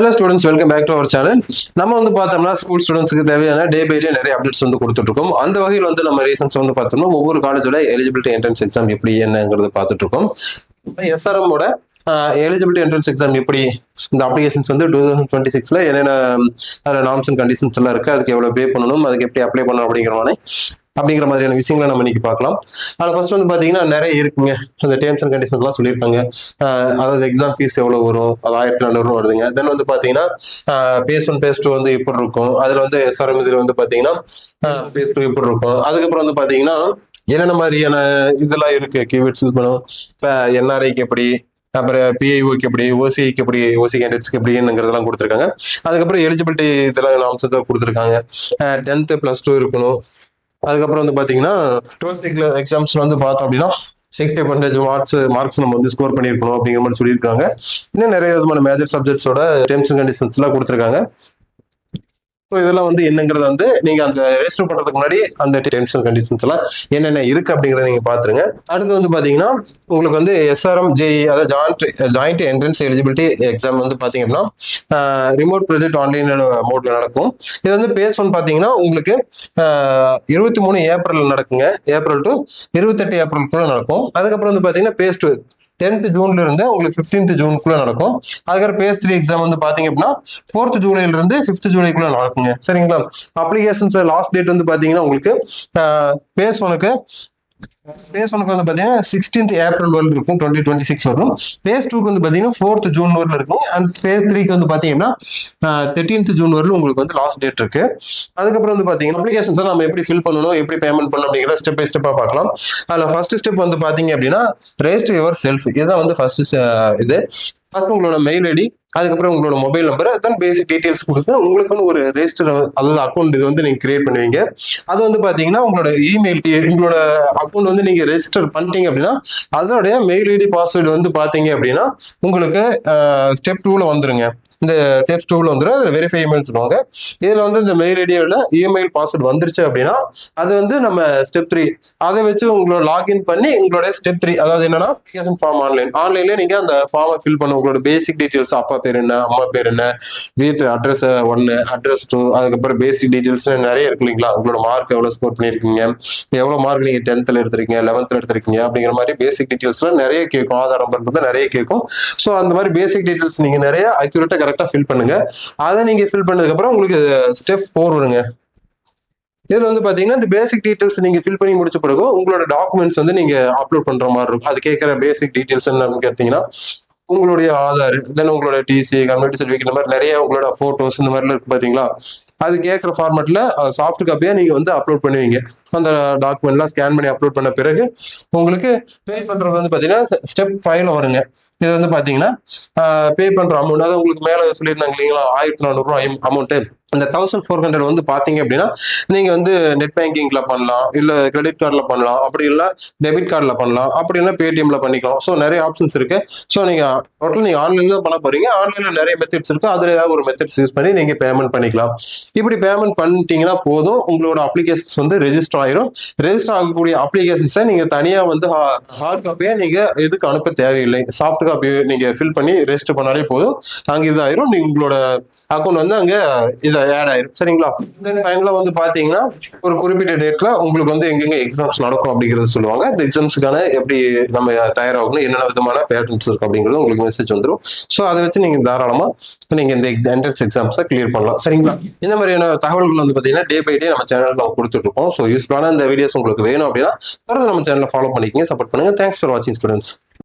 Hello students welcome back to our channel நம்ம வந்து பார்த்தோம்னா ஸ்கூல் ஸ்டூடெண்ட்ஸ்க்கு தேவையான டே பை டே நிறைய அப்டேட்ஸ் வந்து கொடுத்துட்ருக்கோம். அந்த வகையில் வந்து நம்ம ரீசன்ஸ் வந்து பார்த்தோம்னா ஒவ்வொரு காலேஜோட எலிஜிபிலிட்டி என்ட்ரன்ஸ் எக்ஸாம் எப்படி என்னங்கிறது பார்த்துட்டு இருக்கோம் எஸ்ஆர்எம் ஓட எலிஜிபிலிட்டி என்ட்ரன்ஸ் எக்ஸாம் எப்படி இந்த அப்ளிகேஷன்ஸ் வந்து டூ தௌசண்ட் டுவெண்ட்டி சிக்ஸ்ல என்னென்ன அதில் நார்ம்ஸ் அண்ட் கண்டிஷன்ஸ் எல்லாம் இருக்கு அதுக்கு எவ்வளோ பே பண்ணணும் அதுக்கு எப்படி அப்ளை பண்ணணும் அப்படிங்கிற மாதிரி அப்படிங்கிற மாதிரியான விஷயங்களை நம்ம இன்னைக்கு பார்க்கலாம். அதில் ஃபர்ஸ்ட் வந்து பார்த்தீங்கன்னா நிறைய இருக்குங்க. அந்த டேர்ம்ஸ் அண்ட் கண்டிஷன்ஸ்லாம் சொல்லியிருக்காங்க. அதாவது எக்ஸாம் ஃபீஸ் எவ்வளோ வரும்? அது ஆயிரத்தி நானூறு வருதுங்க. தென் வந்து பார்த்தீங்கன்னா பேஸ் ஒன் பேஸ் டூ வந்து எப்படி இருக்கும்? அதில் வந்து எஸ்ஆர்எம் இதில் வந்து பார்த்தீங்கன்னா பேஸ் டூ எப்படி இருக்கும்? அதுக்கப்புறம் வந்து பார்த்தீங்கன்னா என்னென்ன மாதிரியான இதெல்லாம் இருக்கு? கீவேர்ட்ஸ் யூஸ் பண்ணும் இப்போ என்ஆர்ஐக்கு எப்படி? அப்புறம் பிஐஓக்கு எப்படி? ஓசிஐக்கு எப்படி? ஓசி கேண்டிடேட்ஸ்க்கு எப்படிங்கிறதெல்லாம் கொடுத்துருக்காங்க. அதுக்கப்புறம் எலிஜிபிலிட்டி இதெல்லாம் அம்சத்தை கொடுத்துருக்காங்க. டென்த்து ப்ளஸ் டூ இருக்கணும். அதுக்கப்புறம் வந்து பார்த்தீங்கன்னா டுவெல்த் எக்ஸாம்ஸ் வந்து பார்த்தோம் அப்படின்னா சிக்ஸ்டி பர்சன்டேஜ் மார்க்ஸ் மார்க்ஸ் நம்ம வந்து ஸ்கோர் பண்ணியிருக்கணும் அப்படிங்கிற மாதிரி சொல்லியிருக்காங்க. இன்னும் நிறைய விதமான மேஜர் சப்ஜெக்ட்ஸோட டேர்ம்ஸ் அண்ட் கண்டிஷன்ஸ்லாம் கொடுத்துருக்காங்க. ஸோ இதெல்லாம் வந்து என்னங்கிறத வந்து நீங்க அந்த ரெஜிஸ்டர் பண்றதுக்கு முன்னாடி அந்த டென்ஷன் கண்டிஷன்ஸ் எல்லாம் என்னென்ன இருக்கு அப்படிங்கறத நீங்க பாத்துருங்க. அடுத்து வந்து பாத்தீங்கன்னா உங்களுக்கு வந்து எஸ்ஆர்எம் ஜேஇ அதாவது joint joint entrance eligibility exam வந்து பாத்தீங்க அப்படின்னா ரிமோட் ப்ரொஜெக்ட் ஆன்லைன் மோட்ல நடக்கும். இது வந்து பேஸ் ஒன் பாத்தீங்கன்னா உங்களுக்கு இருபத்தி மூணு ஏப்ரல் நடக்குங்க. ஏப்ரல் டு இருபத்தெட்டு ஏப்ரலுக்குள்ள நடக்கும். அதுக்கப்புறம் வந்து பாத்தீங்கன்னா பேஸ் டூ டென்த் ஜூன்ல இருந்து உங்களுக்கு பிப்டீன்த் ஜூனுக்குள்ள நடக்கும். அதுக்கப்புறம் பேஸ் த்ரீ எக்ஸாம் வந்து பாத்தீங்க அப்படின்னா ஃபோர்த் ஜூலைல இருந்து பிப்த் ஜூலைக்குள்ள நடக்குங்க. சரிங்களா? அப்ளிகேஷன்ஸ் லாஸ்ட் டேட் வந்து பாத்தீங்கன்னா உங்களுக்கு பேஸ் ஒனுக்கு பேஸ் ஒனுக்கு வந்து பாத்தீங்கன்னா சிக்ஸ்டீன்த் ஏப்ரல் வரல இருக்கும் டுவெண்ட்டி டுவெண்ட்டி சிக்ஸ் வரும் ஃபேஸ் டூக்கு வந்து பாத்தீங்கன்னா ஃபோர்த் ஜூன் வரல இருக்கும். அண்ட் பேஸ் த்ரீக்கு வந்து பாத்தீங்கன்னா தேர்ட்டீன்த் ஜூன் வரலும் உங்களுக்கு வந்து லாஸ்ட் டேட் இருக்கு. அதுக்கப்புறம் வந்து பாத்தீங்கன்னா அப்ளிகேஷன்ஸ் நம்ம எப்படி ஃபில் பண்ணணும் எப்படி பேமெண்ட் பண்ணணும் அப்படிங்கிற ஸ்டெப் பை ஸ்டெப்பா பார்க்கலாம். அதுல ஃபர்ஸ்ட் ஸ்டெப் வந்து பாத்தீங்க அப்படின்னா ரெஜிஸ்டர் யுவர் செல்ஃப் இதுதான் வந்து ஃபர்ஸ்ட் இது. ஃபர்ஸ்ட் உங்களோட மெயில் ஐடி அதுக்கப்புறம் உங்களோட மொபைல் நம்பர் அதான் பேசிக் டீடைல்ஸ் கொடுத்து உங்களுக்குன்னு ஒரு ரெஜிஸ்டர் அதாவது அக்கௌண்ட் இது வந்து நீங்க கிரியேட் பண்ணுவீங்க. அது வந்து பாத்தீங்கன்னா உங்களோட இமெயில் உங்களோட அக்கௌண்ட் வந்து நீங்க ரெஜிஸ்டர் பண்ணிட்டீங்க அப்படின்னா அதோடைய மெயில் ஐடி பாஸ்வேர்டு வந்து பாத்தீங்க அப்படின்னா உங்களுக்கு ஸ்டெப் டூல வந்துருங்க. இந்த டெஸ்ட் டூல வந்துடும் அதில் வெரிஃபை இமெயில் சொல்லுவாங்க. இதில் வந்து இந்த மெயில் ஐடியோவில் இமெயில் பாஸ்வேர்டு வந்துருச்சு அப்படின்னா அது வந்து நம்ம ஸ்டெப் த்ரீ அதை வச்சு உங்களோட லாகின் பண்ணி உங்களோட ஸ்டெப் த்ரீ அதாவது என்னன்னா அப்ளிகேஷன் ஃபார்ம் ஆன்லைன் ஆன்லைன்லேயே நீங்கள் அந்த ஃபார்மை ஃபில் பண்ண உங்களோட பேசிக் டீட்டெயில்ஸ் அப்பா பேர் என்ன அம்மா பேர் என்ன வீட்டு அட்ரஸ் ஒன்று அட்ரஸ் டூ அதுக்கப்புறம் பேசிக் டீட்டெயில்ஸ் நிறைய இருக்கு இல்லைங்களா? உங்களோட மார்க் எவ்வளோ ஸ்கோர் பண்ணியிருக்கீங்க எவ்வளோ மார்க் நீங்கள் டென்த்தில் எடுத்திருக்கீங்க லெவன்த்தில் எடுத்திருக்கீங்க அப்படிங்கிற மாதிரி பேசிக் டீட்டெயில்ஸ்லாம் நிறைய கேட்கும். ஆதார் நம்பர் நிறைய கேட்கும். ஸோ அந்த மாதிரி பேசிக் டீட்டெயில்ஸ் நீங்கள் நிறைய அக்யூரேட்டாக கரெக்டாக ஃபில் பண்ணுங்க. அதை நீங்க ஃபில் பண்ணதுக்கு அப்புறம் உங்களுக்கு ஸ்டெப் ஃபோர் வருங்க. இதில் வந்து பாத்தீங்கன்னா இந்த பேசிக் டீடைல்ஸ் நீங்க ஃபில் பண்ணி முடிச்ச பிறகு உங்களோட டாக்குமெண்ட்ஸ் வந்து நீங்க அப்லோட் பண்ற மாதிரி இருக்கும். அது கேட்குற பேசிக் டீடைல்ஸ் என்ன கேட்டிங்கன்னா உங்களுடைய ஆதார் தென் உங்களோட டிசி கம்யூனிட்டி சர்டிஃபிகேட் இந்த மாதிரி நிறைய உங்களோட ஃபோட்டோஸ் இந்த மாதிரிலாம் இருக்கு பாத்தீங்களா? அது கேட்குற ஃபார்மேட்ல சாஃப்ட் காப்பியாக நீங்கள் வந்து அப்லோட் பண்ணுவீங்க. அந்த டாக்குமெண்ட்லாம் ஸ்கேன் பண்ணி அப்லோட் பண்ண பிறகு உங்களுக்கு பே பண்ணுறது வந்து பார்த்தீங்கன்னா ஸ்டெப் ஃபைவ்ல வருங்க. இது வந்து பார்த்தீங்கன்னா பே பண்ணுற அமௌண்ட் அதாவது உங்களுக்கு மேலே சொல்லியிருந்தாங்க இல்லைங்களா? ஆயிரத்தி நானூறுரூவா அமௌண்ட்டு அந்த தௌசண்ட் ஃபோர் ஹண்ட்ரட் வந்து பாத்தீங்க அப்படின்னா நீங்க வந்து நெட் பேங்கிங்ல பண்ணலாம் இல்ல கிரெடிட் கார்டில் பண்ணலாம் அப்படி இல்லை டெபிட் கார்டில் பண்ணலாம் அப்படி இல்லைன்னா பேடிஎம்ல பண்ணிக்கலாம். ஸோ நிறைய ஆப்ஷன்ஸ் இருக்கு. ஸோ நீங்க டோட்டல் நீங்க ஆன்லைன்ல தான் பண்ண போறீங்க. ஆன்லைன்ல நிறைய மெத்தட்ஸ் இருக்கு. அதுல ஏதாவது ஒரு மெத்தட்ஸ் யூஸ் பண்ணி நீங்க பேமெண்ட் பண்ணிக்கலாம். இப்படி பேமெண்ட் பண்ணிட்டீங்கன்னா போதும். உங்களோட அப்ளிகேஷன்ஸ் வந்து ரெஜிஸ்டர் ஆயிரும். ரெஜிஸ்டர் ஆகக்கூடிய அப்ளிகேஷன்ஸை நீங்க தனியா வந்து ஹார்ட் காப்பியை நீங்க எதுக்கு அனுப்ப தேவையில்லை. சாஃப்ட் காப்பி நீங்க ஃபில் பண்ணி ரெஜிஸ்டர் பண்ணாலே போதும். அங்கே இதாயிரும். நீங்க உங்களோட அக்கௌண்ட் வந்து அங்கே இதை ஆட் ஆயிரும். சரிங்களா? இந்த டைம்ல வந்து பாத்தீங்கன்னா ஒரு குறிப்பிட்ட டேட்ல உங்களுக்கு வந்து எங்கெங்க எக்ஸாம்ஸ் நடக்கும் அப்படிங்கறத சொல்லுவாங்க. இந்த எக்ஸாம்ஸ்க்கான எப்படி நம்ம தயாராகணும் என்னென்ன விதமான பேட்டர்ன்ஸ் இருக்கு அப்படிங்கிறது உங்களுக்கு மெசேஜ் வந்துடும் ஸோ அதை வச்சு நீங்க தாராளமா நீங்க இந்த என்ட்ரன்ஸ் எக்ஸாம்ஸை கிளியர் பண்ணலாம். சரிங்களா? இந்த மாதிரியான தகவல்கள் வந்து பாத்தீங்கன்னா டே பை டே நம்ம சேனலில் நம்ம கொடுத்துட்டு இருக்கோம். ஸோ யூஸ்ஃபுல்லான இந்த வீடியோஸ் உங்களுக்கு வேணும் அப்படின்னா தொடர்ந்து நம்ம சேனலை ஃபாலோ பண்ணிக்கங்க சப்போர்ட் பண்ணுங்க. தேங்க்ஸ் ஃபார் வாட்சிங் ஸ்டூடெண்ட்ஸ்